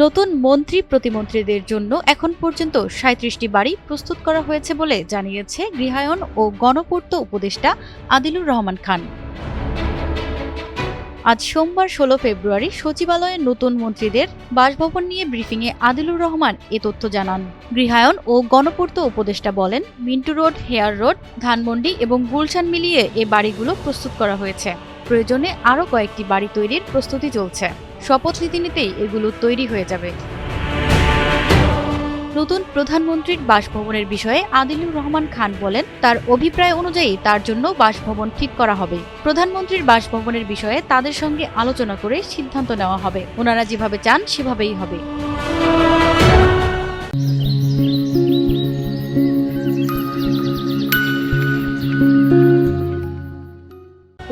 নতুন মন্ত্রী প্রতিমন্ত্রীদের জন্য এখন পর্যন্ত সাঁত্রিশটি বাড়ি প্রস্তুত করা হয়েছে বলে জানিয়েছে গৃহায়ন ও গণপূর্ত উপদেষ্টা আদিলুর রহমান খান। আজ সোমবার ষোলো ফেব্রুয়ারি সচিবালয়ে নতুন মন্ত্রীদের বাসভবন নিয়ে ব্রিফিংয়ে আদিলুর রহমান এ তথ্য জানান। গৃহায়ন ও গণপূর্ত উপদেষ্টা বলেন, Minto road, Hare road, Dhanmondi এবং গুলশান মিলিয়ে এ বাড়িগুলো প্রস্তুত করা হয়েছে। প্রয়োজনে আরও কয়েকটি বাড়ি তৈরির প্রস্তুতি চলছে। শপথ নীতি নিতেই এগুলো তৈরি হয়ে যাবে। নতুন প্রধানমন্ত্রীর বাসভবনের বিষয়ে আদিলুর রহমান খান বলেন, তার অভিপ্রায় অনুযায়ী তার জন্য বাসভবন ঠিক করা হবে। প্রধানমন্ত্রীর বাসভবনের বিষয়ে তাদের সঙ্গে আলোচনা করে সিদ্ধান্ত নেওয়া হবে। ওনারা যেভাবে চান, সেভাবেই হবে।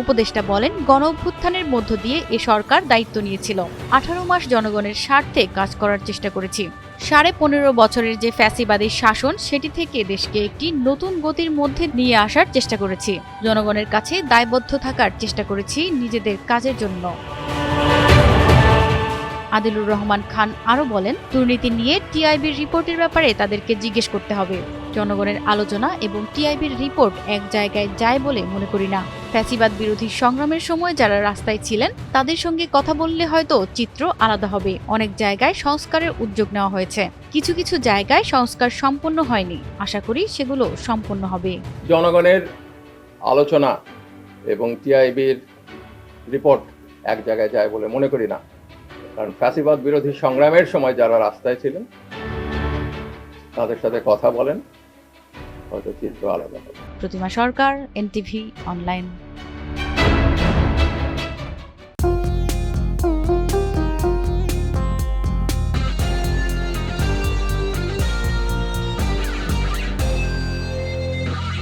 উপদেষ্টা বলেন গণ অভ্যুত্থানের মধ্য দিয়ে এ সরকার দায়িত্ব নিয়েছিল। আঠারো মাস জনগণের স্বার্থে কাজ করার চেষ্টা করেছি। সাড়ে পনেরো বছরের যে ফ্যাসিবাদী শাসন, সেটি থেকে দেশকে একটি নতুন গতির মধ্যে নিয়ে আসার চেষ্টা করেছি। জনগণের কাছে দায়বদ্ধ থাকার চেষ্টা করেছি নিজেদের কাজের জন্য। আদিলুর রহমান খান আরও বলেন, দুর্নীতি নিয়ে টিআইবির রিপোর্টের ব্যাপারে তাদেরকে জিজ্ঞেস করতে হবে। জনগণের আলোচনা এবং টিআইবির রিপোর্ট এক জায়গায় যায় বলে মনে করি না। ফ্যাসিবাদ বিরোধী সংগ্রামের সময় যারা রাস্তায় ছিলেন, তাদের সঙ্গে কথা বললে হয়তো চিত্র আলাদা হবে। অনেক জায়গায় সংস্কারের উদ্যোগ নেওয়া হয়েছে। কিছু কিছু জায়গায় সংস্কার সম্পন্ন হয়নি। আশা করি সেগুলো সম্পন্ন হবে। জনগণের আলোচনা এবং টিআইবির রিপোর্ট এক জায়গায় যায় বলে মনে করি না। কারণ ফ্যাসিবাদ বিরোধী সংগ্রামের সময় যারা রাস্তায় ছিলেন, তাদের সাথে কথা বলেন, হয়তো চিত্র আলাদা প্রতিমা সরকার, এনটিভি, অনলাইন।